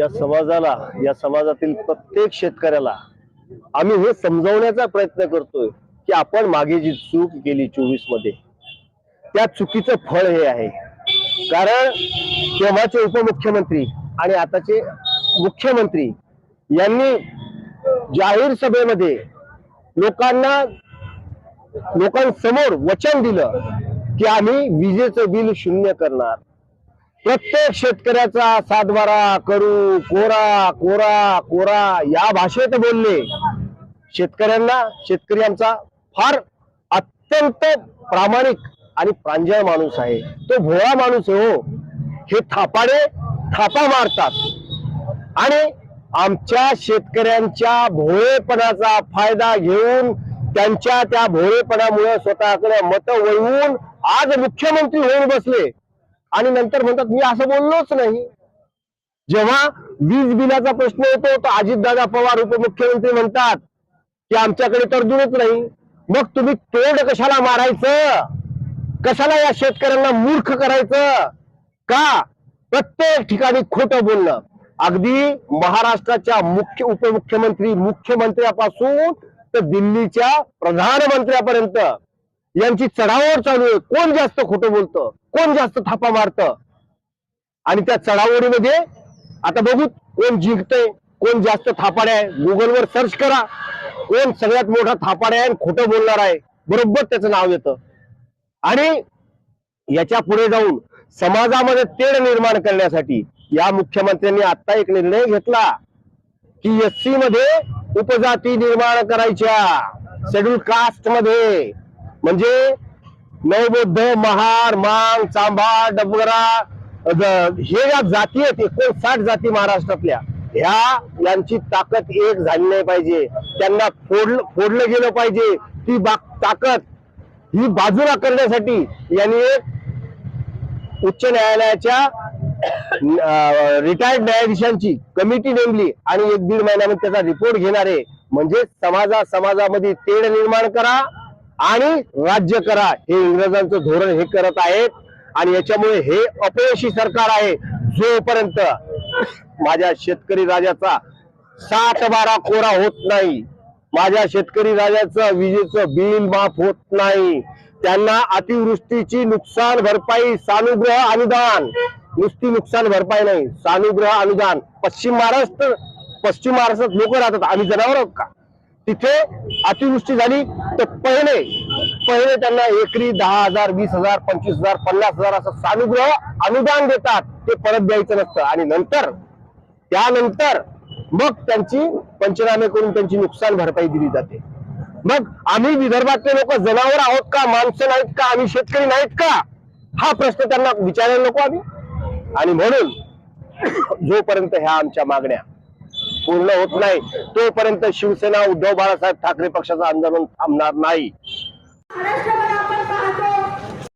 या समाजाला या समाजातील प्रत्येक शेतकऱ्याला आम्ही हे समजावण्याचा प्रयत्न करतोय की आपण मागे जी चूक केली चोवीसमध्ये त्या चुकीचं फळ हे आहे. कारण तेव्हाचे उपमुख्यमंत्री आणि आताचे मुख्यमंत्री यांनी जाहीर सभेमध्ये लोकांना लोकांसमोर वचन दिलं की आम्ही विजेचं बिल शून्य करणार. प्रत्येक शेतकऱ्याचा सातबारा करू कोरा कोरा कोरा या भाषेत बोलले शेतकऱ्यांना शेतकरी आमचा फार अत्यंत प्रामाणिक आणि प्रांजळ माणूस आहे. तो भोळा माणूस आहे हो. हे थापाडे थापा मारतात. आणि आमच्या शेतकऱ्यांच्या भोळेपणाचा फायदा घेऊन त्यांच्या त्या भोळेपणामुळे स्वतःकडे मत वळवून आज मुख्यमंत्री होऊन बसले. आणि नंतर म्हणतात मी असं बोललोच नाही. जेव्हा वीज बिलाचा प्रश्न येतो तर अजितदादा पवार उपमुख्यमंत्री म्हणतात की आमच्याकडे तरतूदच नाही. मग तुम्ही तोड कशाला मारायचं? कशाला या शेतकऱ्यांना मूर्ख करायचं? का? प्रत्येक ठिकाणी खोटं बोलणं. अगदी महाराष्ट्राच्या मुख्य उपमुख्यमंत्री मुख्यमंत्र्यापासून तर दिल्लीच्या प्रधानमंत्र्यापर्यंत. यांची चढावर चालू आहे. कोण जास्त खोटं बोलतं? कोण जास्त थापा मारतं? आणि त्या चढावडीमध्ये आता बघू कोण जिंकतंय कोण जास्त थापाड आहे गुगलवर सर्च करा. कोण सगळ्यात मोठा थापाड आहे आणि खोटं बोलणार आहे बरोबर त्याचं नाव येतं. आणि याच्यापुढे जाऊन समाजामध्ये तेढ निर्माण करण्यासाठी या मुख्यमंत्र्यांनी आता एक निर्णय घेतला की एससी मध्ये उपजाती निर्माण करायच्या शेड्यूल कास्टमध्ये म्हणजे नवबौद्ध महार मांग चांभा डबगरा हे ज्या जाती आहेत एकोणसाठ जाती महाराष्ट्रातल्या. ह्या यांची ताकद एक झाली नाही पाहिजे. त्यांना फोडलं फोडलं गेलं पाहिजे. ती ताकद ही बाजूला करण्यासाठी यांनी एक उच्च न्यायालयाच्या रिटायर्ड न्यायाधीशांची कमिटी नेमली आणि एक दीड महिन्यामध्ये त्याचा रिपोर्ट घेणारे म्हणजे समाजा समाजामध्ये तेढ निर्माण करा आणि राज्य करा. हे इंग्रजांचं धोरण हे करत आहेत. आणि याच्यामुळे हे अपयशी सरकार आहे. जोपर्यंत माझ्या शेतकरी राजाचा सात बारा कोरा होत नाही माझ्या शेतकरी राजाचं विजेचं बिल माफ होत नाही त्यांना अतिवृष्टीची नुकसान भरपाई सानुग्रह अनुदान. नुसती नुकसान भरपाई नाही सानुग्रह अनुदान. पश्चिम महाराष्ट्र पश्चिम महाराष्ट्रात लोक राहतात. आम्ही जनावर आहोत का? तिथे अतिवृष्टी झाली. तर पहिले पहिले त्यांना एकरी दहा हजार वीस हजार पंचवीस हजार पन्नास हजार असं सानुग्रह अनुदान देतात. ते परत द्यायचं नसतं. आणि नंतर त्यानंतर मग त्यांची पंचनामे करून त्यांची नुकसान भरपाई दिली जाते. मग आम्ही विदर्भातले लोक जनावर आहोत का? माणसं नाहीत का? आम्ही शेतकरी नाहीत का? हा प्रश्न त्यांना विचारायला नको आम्ही. आणि म्हणून जोपर्यंत ह्या आमच्या मागण्या पूर्ण होत नाही. तोपर्यंत शिवसेना उद्धव बाळासाहेब ठाकरे पक्षाचं आंदोलन थांबणार नाही.